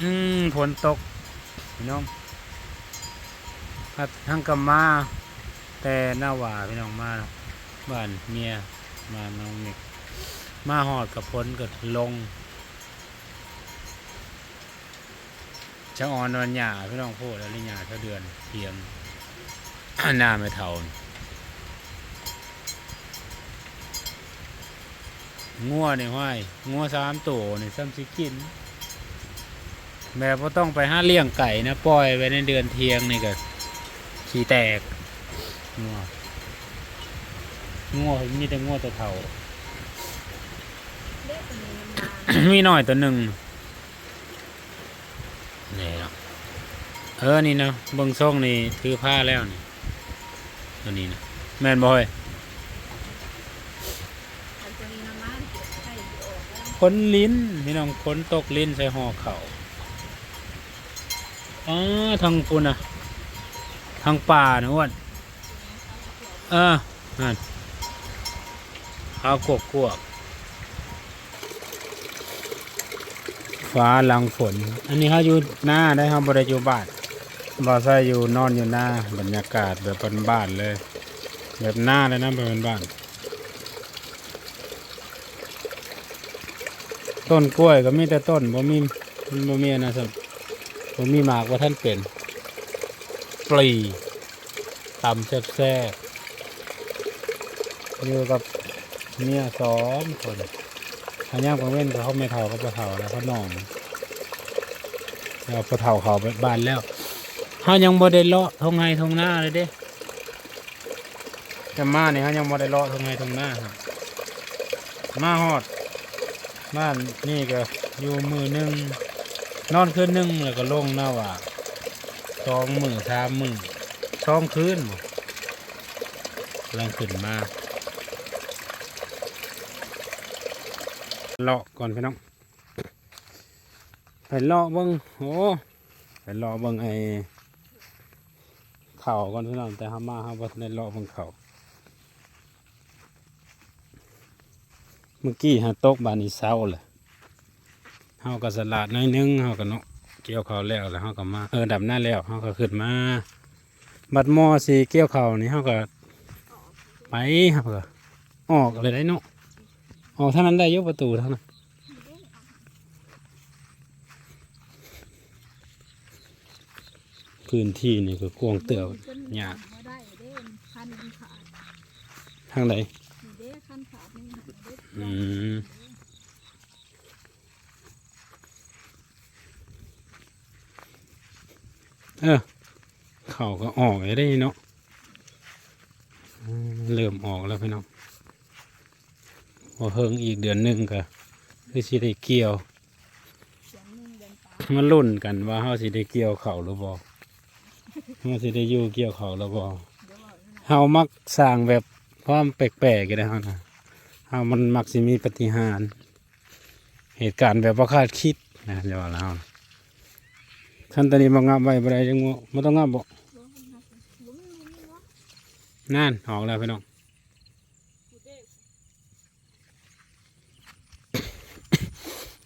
อืมฝนตกพี่น้องพัดทั้งกำมา แต่หน้าหว่าพี่น้องมาบ้านเมียมาน้องเมกมาหอดกับฝนกับลงจะอ่อนวันหยาพี่น้องพูดแล้วลิหยาเท่าเดือนเพียงหน้าไม่เท่านัวในห้อยงัวสามตัวในซ้ำสิกิน แบบว่าต้องไปห้าเลี้ยงไก่นะปล่อยไว้ในเดือนเทียงนี่ก็ขี้แตกงัวงัวมีแต่งัวตัวเท่าเด็กคนนี้มันมามีหน่อยตัวหนึ่งนี่เนาะเออนี่เนาะเบิ่งซ่งนี่ถือผ้าแล้วนี่ตัวนี้นะแม่นบ่เฮ้ยอันตัวนี้นะมันเก็บไข่ออกแล้วคนลิ้นพี่น้องคนตกลิ้นใส่ห่อเข่า อ๋อทางปุ่นอะ ทางป่านะอ้วนเออนั่นเอากวกกวกฟ้าหลังฝน อันนี้เขาอยู่หน้าได้ครับบริจุบ้านบอใส่อยู่นอนอยู่หน้าบรรยากาศแบบเป็นบ้านเลย แบบหน้าเลยนะแบบเป็นบ้านต้นกล้วยก็มีแต่ต้นบ่มีบ่มีนะสิบ่ มีหมากว่าท่านเป็นปลีตำแซ่บๆอยู่กับเมียสองคนทางย่างกังเว้นกับเขาไม่เท่าก็ปะเท่าแล้วเขาหนองแล้วปะเท่าเขาไปบานแล้วเขายังบ่ได้เลาะทงไงทงหน้าเลยเด้จะมาเนี่ยเขายังบ่ได้เลาะทงไงทงหน้าครับมาฮอดบ้านนี่ก็อยู่มือหนึ่ง นอนคืนหนึ่งแล้วก็ลงหน้าว่าสองมือสามมือสองคืนบ่กำลังขึ้นมาเลาะก่อนพี่น้องไปเลาะเบิ้งโอ้ไปเลาะเบิ้งไอ้เข่าก่อนพี่น้องแต่ห้ามาห้าบ่ทันเลาะเบิ้งเข่าเมื่อกี้ฮะตกบานอีเศร้าเลย เฮาก็สลัดหน้อยนึงเฮาก็เนาะเกี่ยวข้าวแล้วแล้วเฮาก็มาเออดับหน้าแล้วเฮาก็ขึ้นมา บัดหมอสิเกี่ยวข้าวนี่เฮาก็ไปเฮาก็ออกเลยได้เนาะออกเท่านั้นได้อยกประตูเท่านั้นพื้นที่นี่ก็กว้างเติบหยาบ่ได้เด้คันมันขาดทางไหนนี่เด้คันขาดนี่เด้อืม เออ เขาก็ออกได้เนาะเริ่มออกแล้วพี่น้องพอเฮิงอีกเดือนหนึ่งก็คือสิได้เกี่ยวเสียงหนึงเดินตามมาลุ้นกันว่าเฮาสิได้เกี่ยวเขาหรือบ่เฮาสิได้อยู่เกี่ยวเขาหรือบ่เดี๋ยวบอกนั่นน่ะเฮามักสร้างแบบความแปลกๆกันนะเฮานะเฮามันมักสิมีปฏิหาร เหตุการณ์แบบบ่คาดคิดนะเดี๋ยวว่าแล้ว ขันตอนนี้บ่งับไว้บได้จังบ่บ่ต้องงับบ่บ่มันน่ะบ่มีบ่มีวะนั่นออกแล้วพี่น้อง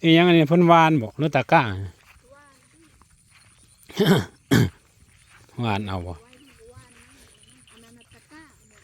เอีหยังอันนี้พ่นวานบ่หรือตะก้า วานเอาบ่ไว้ที่กูว่านะอันนั้นน่ะตะกร้าเนี่ย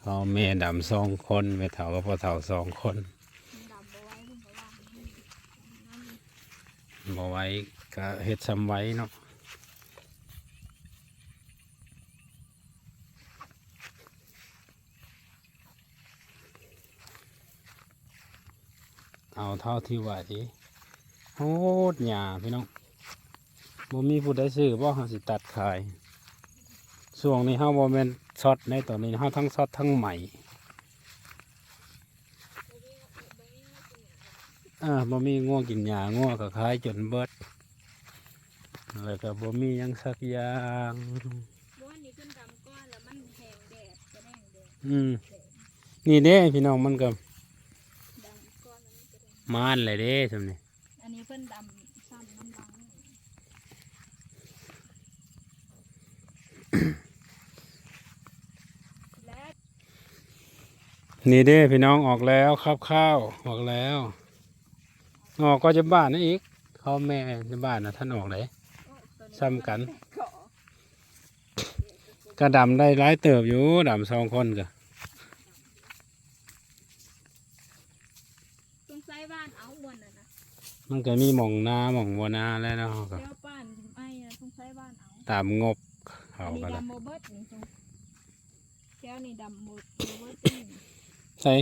เขาแม่ดำสองคนแม่เฒ่ากับพ่อเฒ่าสองคน มันดำบ่ไว้เพิ่นก็ว่ามันนั่น บ่ไว้ก็เฮ็ดซ้ำไว้เนาะเอาเท่าที่ไหวโหดหญ้าพี่น้องบ่มีผู้ใดซื้อบ่เฮาสิตัดขายช่วงนี้เฮาบ่แม่นช็อตในตอนนี้เฮาทั้งช็อตทั้งใหม่ อ่าบ่มีง่วงกินหญ้าง่วงก็ขายจนเบิดแล้วก็บ่มีหยังสักอย่างบ่อันนี้ขึ้นดำก้อนแล้วมันแห้งแดดจะแดงแดดอืมนี่เด้พี่น้องมันก็ดำก้อนแล้วมันจะแดงมานเลยเด้ซำนี่อันนี้เพิ่นดำซ้ำน้ำลังและนี่เด้พี่น้องออกแล้วครับข้าวออกแล้ว ออกก็จะบ้านนั่นอีก เขาแม่ในบ้านนะท่านออกไหนโอ้ตัวนี้ซ้ำกันเกาะก็ดำได้หลายเติบอยู่ดำสองคนก็ตรงไซบ้านเอาบนน่ะนะมันก็มีหม่องนาหม่องบัวนาแล้วเนาะก็เดี๋ยวป้านไอ้นะตรงไซบ้านเอาตามงบเขาอันนี้ก็เลยดำโมเบิร์ตนี่ตรงแถวนี่ดำโมโมเบิร์ตนี่ใช่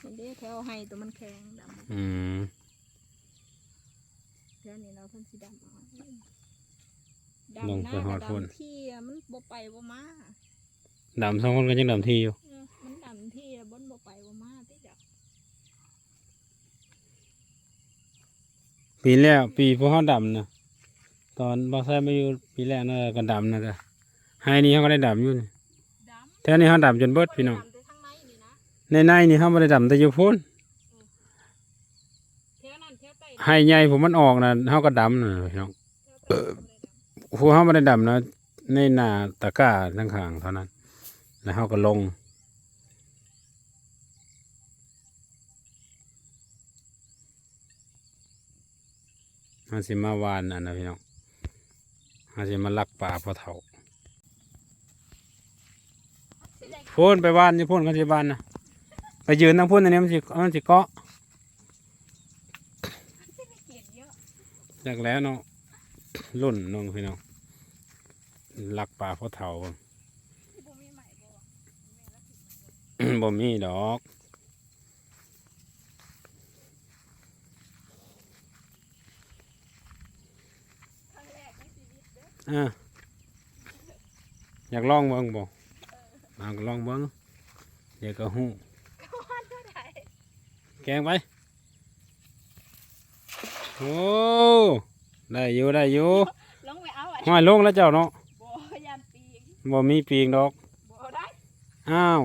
เห็นเด้แถวให้ตัวมันแข็งดำ อืม แถวนี้เราเพิ่นสิดำเอาลงดำหไปน้าหอกัดบพุ่นดำที่อะมันบ่ไปบ่มาดำสองคนก็ยังดำทีอยู่เออมันดำที่อะบนบ่ไปบ่มาติจ้ะปีแล้วปีพวกเขาดำนะตอนบอสไซมาอยู่ปีแรกน่ะก็ดำนะก็ให้นี่เขาก็ได้ดำอยู่นี่ดำแถวนี้เขาดำจนเบิดพี่น้องดำแต่ข้างในนี่นะในในนี่เขาไม่ได้ดำแต่อยู่พุ่นแถวนั้นแถว ใต้ให้ใหญ่ผมมันออกนะเขาก็ดำนะพี่น้องแถวใต้บ่ได้ดำพวกเขาไม่ได้ดำนะในหน้าตะกร้าทั้งข้างเท่านั้น แล้วเขาก็ลงมันสิมาวานอันนะพี่น้องมันสิมาลักป่าพอเถ่าสิได้พูนไปวานนี่พูนกันสิบานนะไปยืนทั้งพูนอันนี้มันสิมันสิเกาะ สิได้เกียรติเยอะ จากแล้วเนาะรุ่นน้องพี่น้องลักป่าพอเถ่าที่บ่มีใหม่บ่วะแม่ละสิมาบ่บ่มีดอกครั้งแรกในชีวิตเด้ออะอยากลองเบิ่งบ่เอาก็ลองเบิ่งเดี๋ยวก็หู้ว่าเท่าใดแกงไป โอ้ได้อยู่ได้อยู่ลงไปเอาอะห้อยลงแล้วเจ้าเนาะบ่ยันปีกบ่มีปีกดอกบ่ได้อ้าว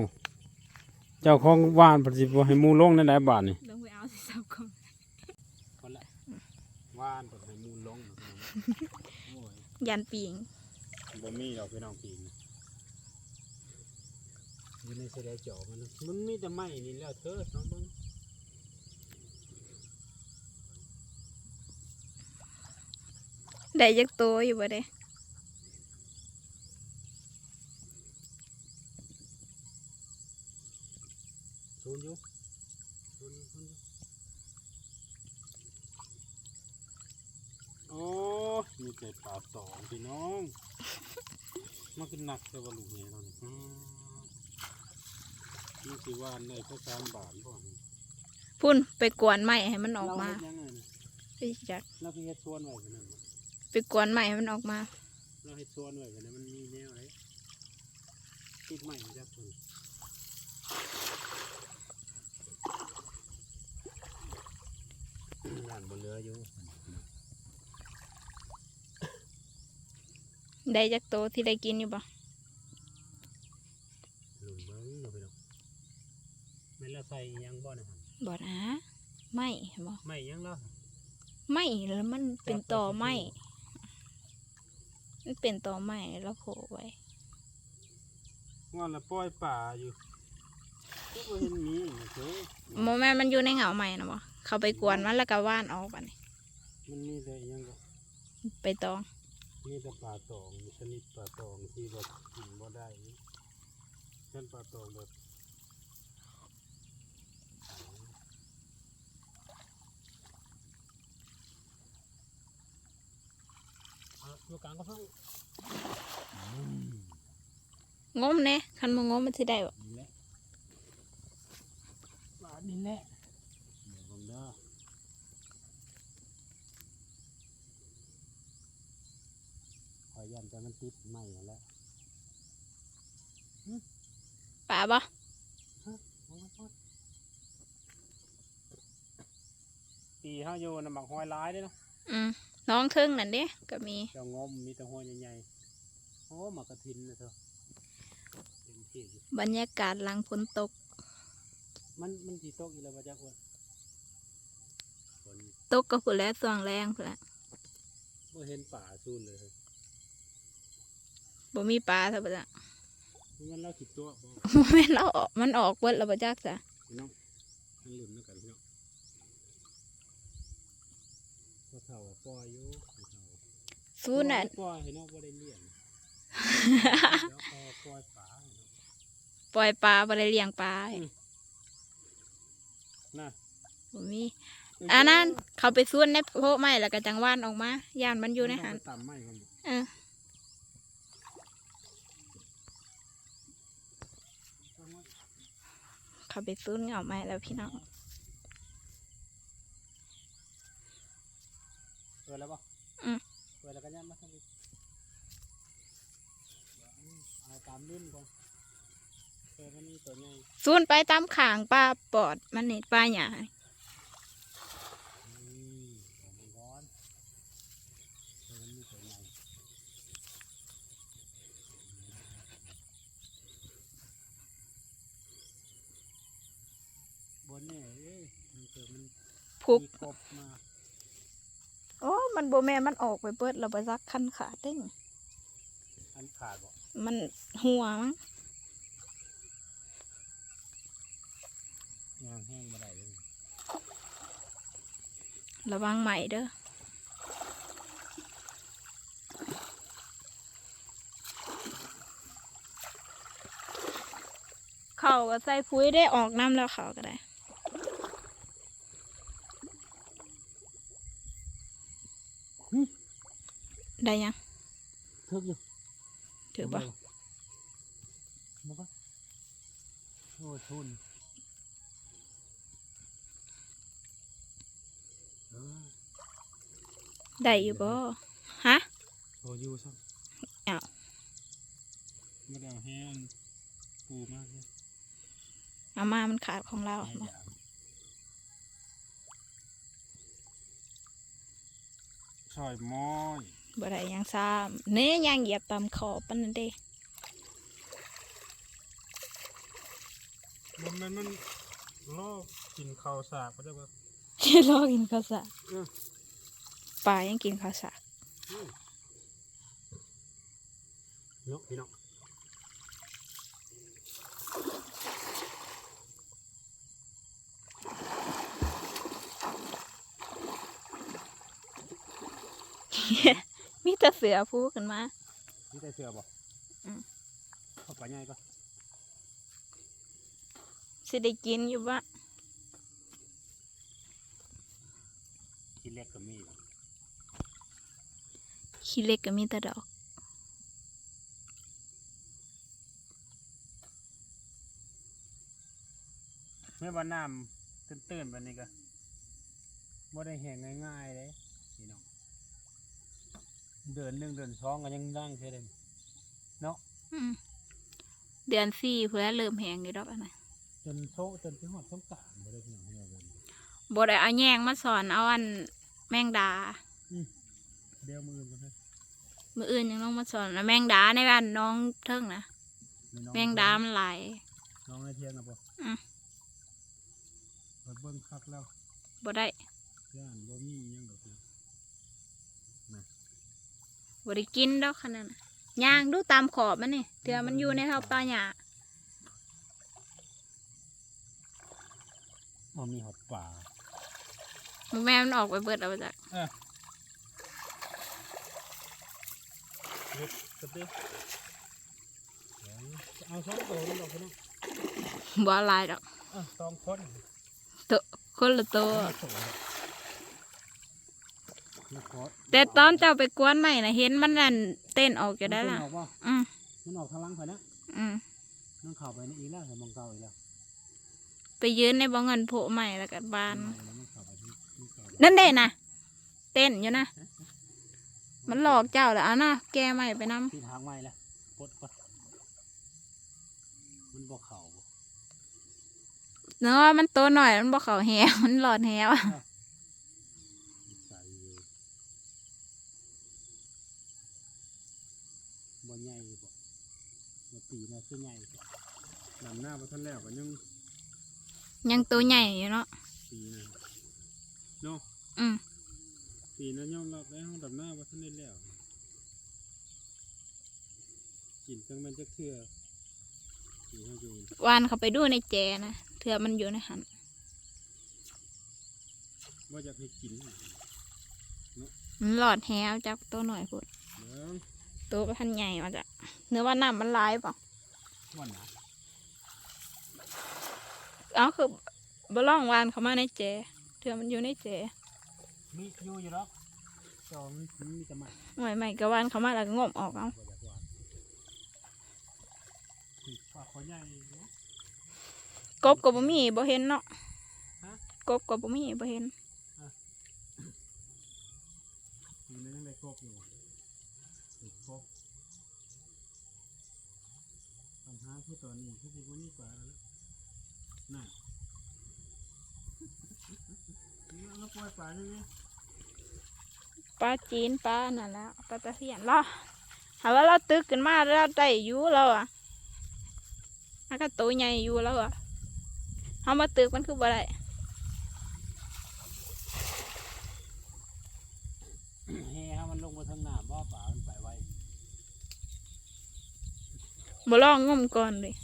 เจ้าของบ้านปฏิบัติให้หมูลงในหลายบาทนี่ลงไปเอาสิสับก่อนคนละว่านปฏิให้หมูลงโอ้ยยันปีงบ่มีดอกพี่น้องปีกนะอยู่ในเสได็จจอกมันนะมันมีแต่ไม้นี่แล้วเธอน้องเบิ่ง ได้จักตัวอยู่บ่เด้ศูนย์อยู่ศูนย์ศูนย์อยู่โอ้ยมีแต่ปลาตองพี่น้องมันคือหนักแต่ว่าลูกเนี้ยเราเนี่ยอืมนี่สิว่าในข้าวสารบาทบ่นี่พุ่นไปกวนไม้ให้มันออกมาเรเฮ็ดยังไงนะไปจักเราคือเฮ็ดสวนไว้กันนั่นบ่ ไปกวนไม้ให้มันออกมา เราเฮ็ดสวนไว้กันนั่นมันมีแนวอะไรติดไม้จักคนร้านบ่เหลืออยู่ได้จักตัวที่ได้กินอยู่บ่หลุมเบิ้งเราไปดอกแม่นเราใส่อิหยังบ่นะครับบ่นะไม่เห็นบ่ไม่อิหยังแล้วไม่แล้วมันเป็นตอไม้ มันเป็นตอไม้แล้วโผล่ไว้งอนละปล่อยป่าอยู่ก็บ่เห็นมีนะเจ้โมแม่นมันอยู่ในเหงาไม้นะบ่เขาไปกวนมันแล้วก็ว่านออกบัดนี้มันมีแต่อิหยังก็ไปตองมีแต่ป่าตองมีชนิดป่าตองที่บ่กินบ่ได้เช่นป่าตองแบบเอาอยู่กลางก็เพิ่งงมแน่คันบ่งมมันสิได้บ่นี่แหละบาทนี่แหละเดี๋ยวผมเด้อขอยันแต่มันติดไม่นั่นแหละป่าบ่ปีห้าโยนำบักหอยร้ายเด้เนาะอืม น้องทึ่งนั่นเด้ก็มีเจ้างมมีแต่หอยใหญ่ๆโอ้หมากกระทินนะเธอเต็มที่อยู่บรรยากาศหลังฝนตก มันมันสีตกอีแล้วมาจากอ้วนฝนตกก็พุ่นแล้วสว่างแรงพุ่นละบ่เห็นป่าซูนเลยบ่มีปลาซะบ่จ้ะมันเล่าขีดตัวบ่บ่แม่นเราออกมันออกเบิดแล้วบ่จักจ้ะพี่น้องมันหลุนแล้วกันพี่น้อง พอ เฒ่าก็ปล่อยอยู่พอเฒ่าซูนน่ะปล่อยให้นกบ่ได้เลี้ยงเดี๋ยวพอปล่อยป่าให้นกปล่อยปลาบ่ได้เลี้ยงปลาน่ะบ่มีอันนั้นเขาไปซูนในโพะไม้แล้วก็จังหว่านออกมาย่านมันอยู่ในหันมัต้องไปตามไม้ก่อนบ่เออ เขาไปซูนเหงาไม้แล้วพี่น้อง ปิดแล้วบ่อืมเปิดแล้วก็ยันมาทางนี้เดี๋ยวอันนี้เอาตามรุ่นก่อนเปิดมันมีตัวใหญ่ซูนไปตามขางปลาปอดมันนี่ปลาหยานี่เอามันร้อนเปิดมันมีตัวใหญ่บนนี่เอ้ยมันเกิดมันพุก มีกบมาโอ้ มันโบแม่นมันออกไปเปิดเราไปซักคันขาดเด้งอันขาดบ่มันหัวมั้งยางแห้งมาได้เลยระวังใหม่เด้อเขาก็ใส่ปุ๋ยได้ออกน้ำแล้วเขาก็ได้ ได้ยังเทิกอยู่ถือปะมาปะโอ้ทุนเออได้อยู่ปะฮะโอ้อยู่ซ้อ้าวำไม่ได้เอาแห้งปูมากเลยเอามามันขาดของเราหลายอย่างซอยม้อย บ่ได้ยังซ้ำเนื้ยังเหยียบตามขอบปานนั่นเด้มันมันมันลอกกินข้าวสากก็จะว่าที่รอกินข้าวสากเออปลายังกินข้าวสาก เนาะพี่น้อง มี แต่เสือพูกันมานี่ได้เสือบ่อืมเข้าไปง่ายก็สิได้กินอยู่บ่กินเล็กก็มีบ่ขี้เล็กก็มีแต่ดอกเมื่อวันน้ำตื้นๆแบบนี้ก็บ่ได้แห้งง่ายๆเลยพี่น้อง เดือนหนึ่งเดือนสองก็ยังดังแค่เดิมเนาะอืมเดือนสี่เพื่อเริ่มแหงอยู่ดอกอันนั้นจนโซจนที่หอดสงกรารบ่ได้พี่น้องให้มาเบิ่งบ่ได้เอาแยงมาสอนเอาอันแมงดา เดี๋ยวมือกันเลยมืออื่นยังต้องมาสอนแล้วแมงดาในบ้านน้องเทิงนะนี่น้อแมงดามันหลาย น้องไอเทียนนะบ่อืม เปิดเบิ่งคักแล้วบ่ได้ย่านบ่มีอิหยังดอกพี่ บ่ได้กินดอกขนาดนั้นย่างดูตามขอบมันนี่เถื่อมันอยู่ในเท่าปลาหยาบ่มีหอดป่าหมูแม่มันออกไปเบิดเอาจากเออเด็ดกระเด็ดเดี๋ยวเอาสองตัวนี่ดอกพี่น้องบ่หลายดอกอะสองคนตัวคนละตัวนี่ขอ แต่ตอนเจ้าไปกวนใหม่นะเห็นมันนั่นเต้นออกจะได้มันละออกบ่อืมมันออกทางหลังข่อยนะอืมมันเข้าไปในอีกแล้วแต่มองเก่าอีกแล้วไปยืนในบ่อเงินโผล่ใหม่แล้วกันบานมันเข้าไปที่ที่เก่านั่นเด้นะเต้นอยู่นะ มันหลอกเจ้าแล้วเอานะแกใหม่ไปนำที่ทางใหม่แล้วปลดก่อนมันบ่เข้าบ่เนาะมันโตหน่อยมันบ่เขาแหวมันหลอดแหวอะ ใส่อยู่บ่ใหญ่บ่มา ปีน่ะคือใหญ่ลำหน้าบ่ทันแล้วก็ยังยังตัวใหญ่อยู่เนาะปีนะเนาะอืมปีนั้นยอมรับได้ห้องดำหน้าบ่ทันได้แล้วกินจังมันจะเทื่ออยู่ให้อยู่วานเขาไปดูในแจนะเถื่อมันอยู่ในหันว่าอยากให้กินมันหลอดแฮวจากตัวหน่อยพุดเบิ่งตัวพันใหญ่มาจากเนื้อว่าน้ำมันลายเปล่า ม่วนนะเอาคือบล่องวานเขามาในเจเถื่อมันอยู่ในเจมีอยู่อยู่หรอกจอมันมันมีแต่ไม้หน่วยใหม่ก็วานเขามาแล้วก็งมออกเอาบ่อยากวางคือปลาคอใหญ่เนาะกบกับบ่มีบ่เห็นเนาะฮะกบกับบ่มีบ่เห็นอยู่ในนั้นได้กบอยู่ติดกบปัญหา คือตอนนี้คือสิบ่มีปลาแล้วน่ะนี่เราปล่อยปลาใช่ไหมปลาจีนปลานั่นแหล้วปลาตะเพียนเราหาว่าเราตึกขึ้นมาเราได้อยู่เราอะมันก็ตัวใหญ่อยู่แล้วอะเอามาตึกมันคือบ่ได้ เฮ้ฮะมันลงมาทางหน้า บ่อปลามันไปไวบ่ลองงมก่อนเลย